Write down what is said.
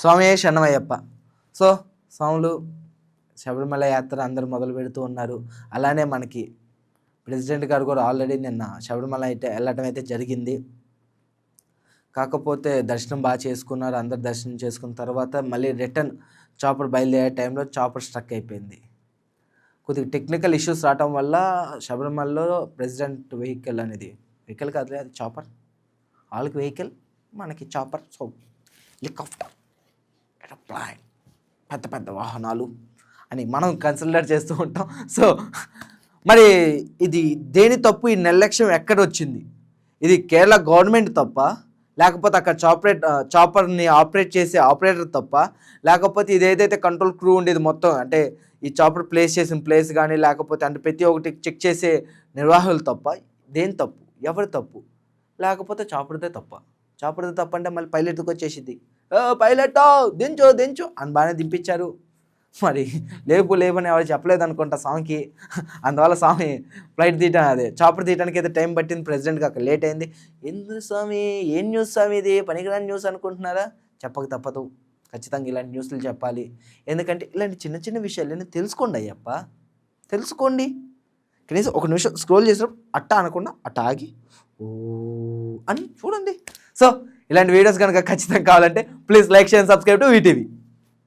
స్వామి శరణమయ్యప్ప సో స్వాములు శబరిమల యాత్ర అందరూ మొదలు పెడుతూ ఉన్నారు. అలానే మనకి ప్రెసిడెంట్ గారు కూడా ఆల్రెడీ నిన్న శబరిమల అయితే వెళ్ళటం అయితే జరిగింది. కాకపోతే దర్శనం బాగా చేసుకున్నారు. అందరు దర్శనం చేసుకున్న తర్వాత మళ్ళీ రిటర్న్ చాపర్ బయలుదేరే టైంలో చాపర్ స్ట్రక్ అయిపోయింది. కొద్దిగా టెక్నికల్ ఇష్యూస్ రావటం వల్ల శబరిమలలో ప్రెసిడెంట్ వెహికల్ అనేది వెహికల్ కాదు అది చాపర్. వాళ్ళకి వెహికల్ మనకి చాపర్. సో హెలికాప్టర్ ఎరోప్లైన్ పెద్ద పెద్ద వాహనాలు అని మనం కన్సిడర్ చేస్తూ ఉంటాం. సో మరి ఇది దేని తప్పు? ఈ నిర్లక్ష్యం ఎక్కడ వచ్చింది? ఇది కేరళ గవర్నమెంట్ తప్ప లేకపోతే అక్కడ చాపరేట్ చాపర్ని ఆపరేట్ చేసే ఆపరేటర్ తప్ప లేకపోతే ఇది ఏదైతే కంట్రోల్ క్రూ ఉండేది మొత్తం అంటే ఈ చాపర్ ప్లేస్ చేసిన ప్లేస్ కానీ లేకపోతే అంటే ప్రతి ఒక్కటి చెక్ చేసే నిర్వాహకులు తప్ప దేని తప్పు? ఎవరి తప్పు? లేకపోతే చాపర్దే తప్ప. చాపర్దే తప్ప అంటే మళ్ళీ పైలట్కి వచ్చేసింది పైలట్ దించు దించు అని బాగానే దింపించారు. మరి లేపు లేపని ఎవరు చెప్పలేదు అనుకుంటా స్వామికి అందువల్ల స్వామి ఫ్లైట్ తీయటం అదే చాపర్ తీయడానికి అయితే టైం పట్టింది. ప్రెసిడెంట్కి అక్కడ లేట్ అయింది. ఎందుకు స్వామి ఏం న్యూస్ స్వామి ఇది? పనికిరాని న్యూస్ అనుకుంటున్నారా? చెప్పక తప్పదు. ఖచ్చితంగా ఇలాంటి న్యూస్లు చెప్పాలి. ఎందుకంటే ఇలాంటి చిన్న చిన్న విషయాలు తెలుసుకోండి అయ్యప్ప. తెలుసుకోండి. కనీసం ఒక నిమిషం స్క్రోల్ చేసినప్పుడు అట్ట అనకుండా అట్ట ఆగి ఓ అని చూడండి. సో ఇలాంటి వీడియోస్ కనుక ఖచ్చితంగా కావాలంటే please like share subscribe to VTV